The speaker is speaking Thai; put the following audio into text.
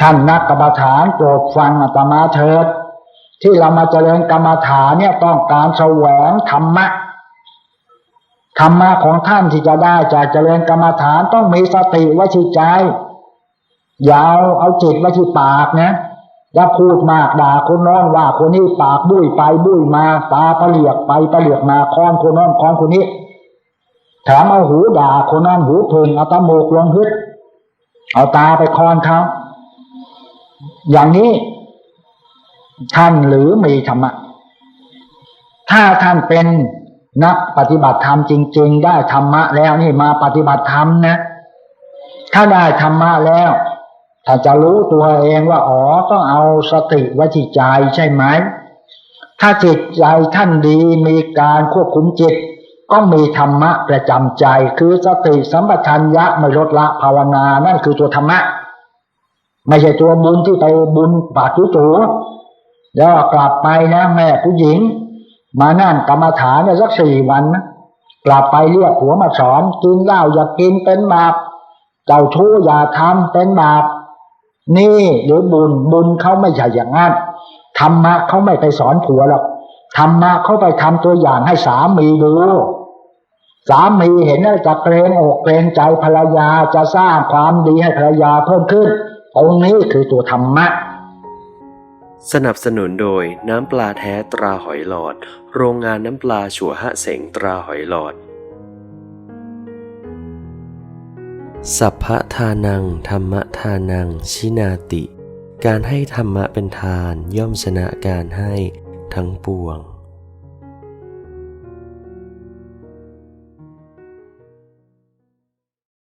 ท่านนักกรรมฐานโปรดฟังอาตมาเถิด ที่เรามาเจริญกรรมฐานเนี่ยต้องการแสวงธรรมะธรรมะของท่านที่จะได้จากเจริญกรรมฐานต้องมีสติไว้ที่ใจอย่าเอาเอาจิตไว้ที่ปากนะอย่าพูดมากด่าคนน้นว่าคนนี้ปากบุ้ยไปบุ้ยมาตาปลาเหลียกไปปลาเหลียกมาคอนคนน้นคอนคนนี้แถมเอาหูด่าคนนั้นหูพึงเอาตาโมกลงฮึดเอาตาไปคอนเขา อย่างนี้ ท่านหรือมีธรรมะ ถ้าท่านเป็นนักปฏิบัติธรรมจริง ๆ ได้ธรรมะแล้วนี่มาปฏิบัติธรรมนะ ถ้าได้ธรรมะแล้วถ้าจะรู้ตัวเองว่าอ๋อต้องเอาสติไว้ที่ใจใช่ไหม ถ้าจิตใจท่านดีมีการควบคุมจิต ก็มีธรรมะประจำใจ คือสติสัมปชัญญะไม่ลดละภาวนานั่นคือตัวธรรมะ ไม่ใช่ตัวบุญที่ไปบุญบาดจูแล้วกลับไปนะแม่ผู้หญิง มานั่นกรรมฐานเนี่ยสักสี่วันนะกลับไปเรียกผัวมาสอนกินเหล้าอย่ากินเป็นบาปเจ้าชู้อย่าทำเป็นบาปนี่หรือบุญบุญเขาไม่ใช่อย่างนั้นธรรมะเขาไม่ไปสอนผัวหรอกธรรมะเขาไปทำตัวอย่างให้สามีดูสามีเห็นแล้วจะเกรงอกเกรงใจภรรยาจะสร้างความดีให้ภรรยาเพิ่มขึ้น ตรงนี้คือตัวธรรมะ สนับสนุนโดยน้ำปลาแท้ตราหอยหลอด โรงงานน้ำปลาฉัวหะเสงตราหอยหลอด สัพพะทานัง ธรรมทานัง ชินาติ การให้ธรรมะเป็นทานย่อมชนะการให้ทั้งปวง